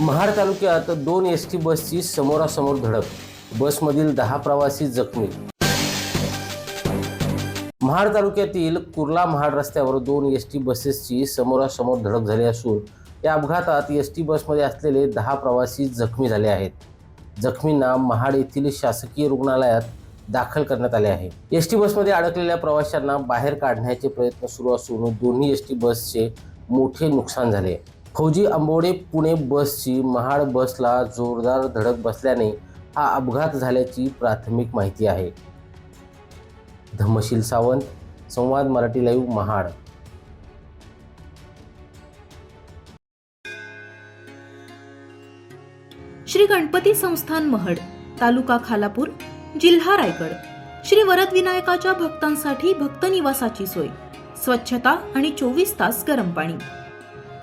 महाड तालुक्यात दोन S T बसची समोरासमोर धडक. बसमधील दहा प्रवासी जखमी. महाड तालुक्यातील कुर्ला महाड रस्त्यावर दोन एस टी बसेसची समोरासमोर धडक झाली असून या अपघातात एस टी बसमध्ये असलेले दहा प्रवासी जखमी झाले आहेत. जखमींना महाड येथील शासकीय रुग्णालयात दाखल करण्यात आले आहे. एस टी बसमध्ये अडकलेल्या प्रवाशांना बाहेर काढण्याचे प्रयत्न सुरू असून दोन्ही एस टी बसचे मोठे नुकसान झाले फौजी आंबोडे पुणे बसची महाड बसला जोरदार धडक बसल्याने हा अपघात झाल्याची प्राथमिक माहिती आहे. धम्मशील सावंत संवाद मराठी लाईव्ह महाड. श्री गणपती संस्थान महड तालुका खालापूर जिल्हा रायगड. श्री वरद विनायकाच्या भक्तांसाठी भक्त निवासाची सोय. स्वच्छता आणि चोवीस तास गरम पाणी.